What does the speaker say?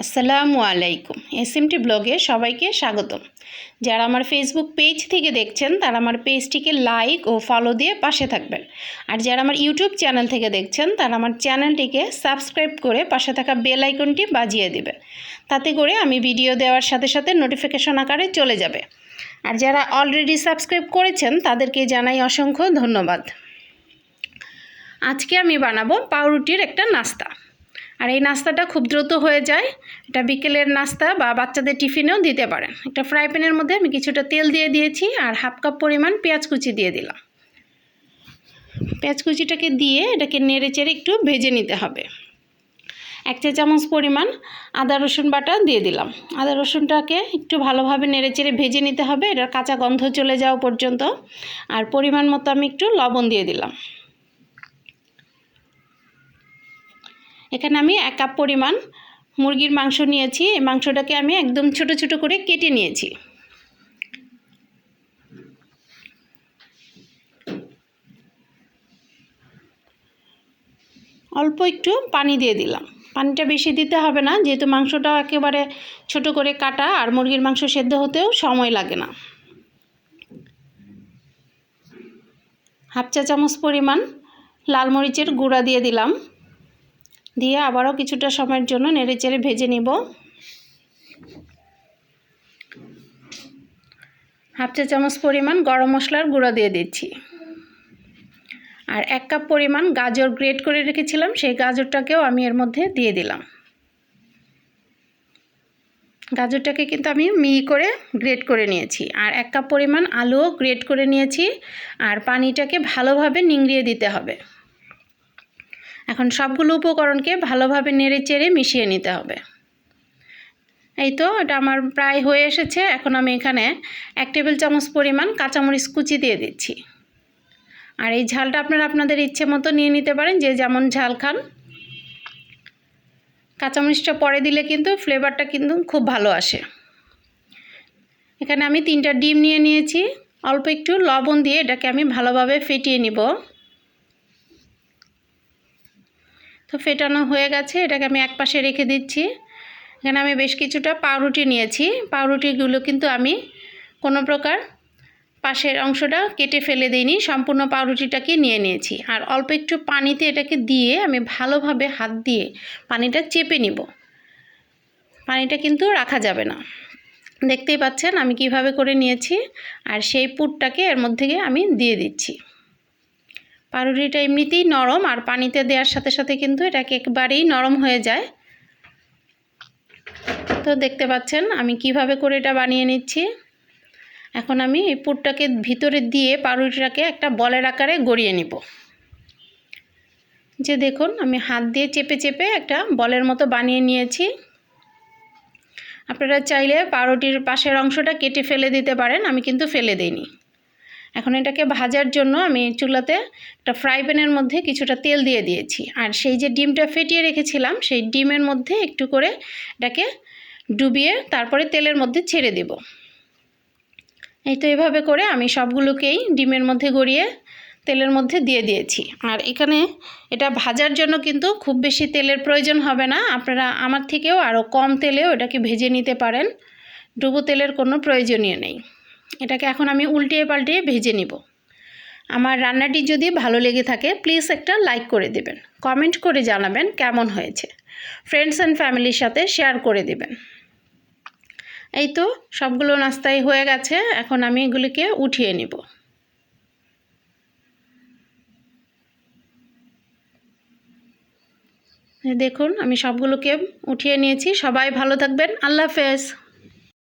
আসসালামু আলাইকুম। এসএমটি ব্লগে সবাইকে স্বাগতম। যারা আমার ফেসবুক পেজ থেকে দেখছেন, তারা আমার পেজটিকে লাইক ও ফলো দিয়ে পাশে থাকবেন। আর যারা আমার ইউটিউব চ্যানেল থেকে দেখছেন, তারা আমার চ্যানেলটিকে সাবস্ক্রাইব করে পাশে থাকা বেল আইকনটি বাজিয়ে দেবেন তাতে করে আমি ভিডিও দেওয়ার সাথে সাথে নোটিফিকেশন আকারে চলে যাবে। আর যারা অলরেডি সাবস্ক্রাইব করেছেন, তাদেরকে জানাই অসংখ্য ধন্যবাদ। আজকে আমি বানাবো পাউরুটির একটা নাস্তা। আর এই নাস্তাটা খুব দ্রুত হয়ে যায়। এটা বিকেলের নাস্তা বা বাচ্চাদের টিফিনেও দিতে পারেন। একটা ফ্রাই প্যানের মধ্যে আমি কিছুটা তেল দিয়ে দিয়েছি আর হাফ কাপ পরিমাণ পেঁয়াজ কুচি দিয়ে দিলাম। পেঁয়াজ কুচিটাকে দিয়ে এটাকে নেড়ে চেড়ে একটু ভেজে নিতে হবে। এক চা চামচ পরিমাণ আদা রসুন বাটা দিয়ে দিলাম। আদা রসুনটাকে একটু ভালোভাবে নেড়ে চেড়ে ভেজে নিতে হবে। এটার কাঁচা গন্ধ চলে যাওয়া পর্যন্ত। আর পরিমাণ মতো আমি একটু লবণ দিয়ে দিলাম। এখানে আমি এক কাপ পরিমাণ মুরগির মাংস নিয়েছি। এই মাংসটাকে আমি একদম ছোট ছোট করে কেটে নিয়েছি। অল্প একটু পানি দিয়ে দিলাম। পানিটা বেশি দিতে হবে না, যেহেতু মাংসটাও একেবারে ছোট করে কাটা আর মুরগির মাংস সেদ্ধ হতেও সময় লাগে না। হাফ চা চামচ পরিমাণ লাল মরিচের গুঁড়া দিয়ে দিলাম। দিয়ে আবারও কিছুটা সময়ের জন্য নেড়ে চেড়ে ভেজে নিব। হাফ চা চামচ পরিমাণ গরম মশলার গুঁড়া দিয়ে দিচ্ছি। আর এক কাপ পরিমাণ গাজর গ্রেট করে রেখেছিলাম, সেই গাজরটাকেও আমি এর মধ্যে দিয়ে দিলাম। গাজরটাকে কিন্তু আমি মি করে গ্রেট করে নিয়েছি। আর এক কাপ পরিমাণ আলুও গ্রেট করে নিয়েছি। আর পানিটাকে ভালোভাবে নিংড়িয়ে দিতে হবে। এখন সবগুলো উপকরণকে ভালোভাবে নেড়ে চেড়ে মিশিয়ে নিতে হবে। এই তো, এটা আমার প্রায় হয়ে এসেছে। এখন আমি এখানে এক টেবিল চামচ পরিমাণ কাঁচামরিচ কুচি দিয়ে দিচ্ছি। আর এই ঝালটা আপনারা আপনাদের ইচ্ছে মতো নিয়ে নিতে পারেন, যে যেমন ঝাল খান। কাঁচামরিচটা পরে দিলে কিন্তু ফ্লেভারটা কিন্তু খুব ভালো আসে। এখানে আমি তিনটা ডিম নিয়ে নিয়েছি। অল্প একটু লবণ দিয়ে এটাকে আমি ভালোভাবে ফেটিয়ে নিব। তো ফেটানো হয়ে গেছে, এটাকে আমি এক পাশে রেখে দিচ্ছি। এখানে আমি বেশ কিছুটা পাউরুটি নিয়েছি। পাউরুটিগুলো কিন্তু আমি কোনো প্রকার পাশের অংশটা কেটে ফেলে দিইনি, সম্পূর্ণ পাউরুটিটাকে নিয়ে নিয়েছি। আর অল্প একটু পানিতে এটাকে দিয়ে আমি ভালোভাবে হাত দিয়ে পানিটা চেপে নিব। পানিটা কিন্তু রাখা যাবে না। দেখতেই পাচ্ছেন আমি কীভাবে করে নিয়েছি, আর সেই পুরটাকে এর মধ্যে আমি দিয়ে দিচ্ছি। পাউরুটিটা এমনিতেই নরম আর পানিতে দেওয়ার সাথে সাথে কিন্তু এটাকে একবারেই নরম হয়ে যায়। তো দেখতে পাচ্ছেন আমি কীভাবে করে এটা বানিয়ে নিচ্ছি। এখন আমি এই পুরটাকে ভিতরে দিয়ে পাউরুটিটাকে একটা বলের আকারে গড়িয়ে নিব। যে দেখুন আমি হাত দিয়ে চেপে চেপে একটা বলের মতো বানিয়ে নিয়েছি। আপনারা চাইলে পাউরুটির পাশের অংশটা কেটে ফেলে দিতে পারেন, আমি কিন্তু ফেলে দিইনি। এখন এটাকে ভাজার জন্য আমি চুলাতে একটা ফ্রাই প্যানের মধ্যে কিছুটা তেল দিয়ে দিয়েছি। আর সেই যে ডিমটা ফেটিয়ে রেখেছিলাম, সেই ডিমের মধ্যে একটু করে এটাকে ডুবিয়ে তারপরে তেলের মধ্যে ছেড়ে দেব। এই তো এভাবে করে আমি সবগুলোকেই ডিমের মধ্যে গড়িয়ে তেলের মধ্যে দিয়ে দিয়েছি। আর এখানে এটা ভাজার জন্য কিন্তু খুব বেশি তেলের প্রয়োজন হবে না। আপনারা আমার থেকেও আরও কম তেলেও এটাকে ভেজে নিতে পারেন। ডুবো তেলের কোনো প্রয়োজনীয় নেই। এটাকে এখন আমি উল্টিয়ে পাল্টিয়ে ভেজে নিব। আমার রান্নাটি যদি ভালো লেগে থাকে প্লিজ একটা লাইক করে দেবেন। কমেন্ট করে জানাবেন কেমন হয়েছে। ফ্রেন্ডস অ্যান্ড ফ্যামিলির সাথে শেয়ার করে দেবেন। এই তো সবগুলো নাস্তাই হয়ে গেছে, এখন আমি এগুলিকে উঠিয়ে নিব। দেখুন, আমি সবগুলোকে উঠিয়ে নিয়েছি। সবাই ভালো থাকবেন। আল্লাহ হাফেজ।